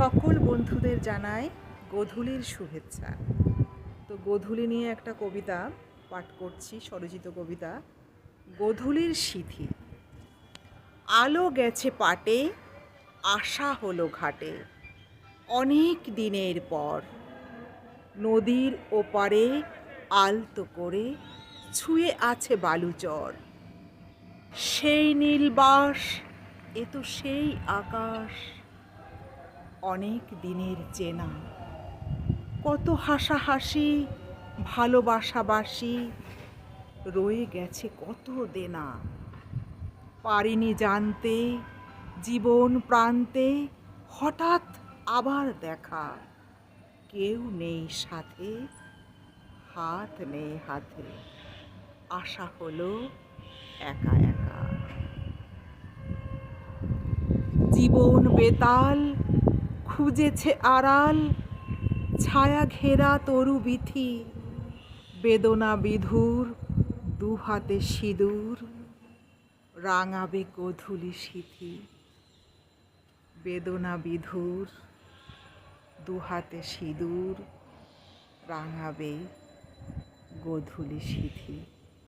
সকল বন্ধুদের জানাই গোধূলির শুভেচ্ছা। তো গোধূলি নিয়ে একটা কবিতা পাঠ করছি, স্বরচিত কবিতা। গোধূলির সিথি আলো গেছে পাটে, আশা হলো ঘাটে। অনেক দিনের পর নদীর ওপারে আলতো করে ছুঁয়ে আছে বালুচর। সেই নীলবাস, এ তো সেই আকাশ। অনেক দিনের চেনা। কত হাসাহাসি, ভালোবাসাবাসি, রয়ে গেছে কত দেনা। পারিনি জানতে, জীবন প্রান্তে হঠাৎ আবার দেখা। কেউ নেই সাথে, হাত নেই হাতে। আশা হলো একা একা। জীবন বেতাল খুঁজেছে আড়াল, ছায়া ঘেরা তরু বিথি, বেদনা বিধুর দু হাতে সিঁদুর, রাঙাবে গধূলি সিথি। বেদনা বিধুর দু হাতে সিঁদুর, রাঙাবে গধূলি সিথি।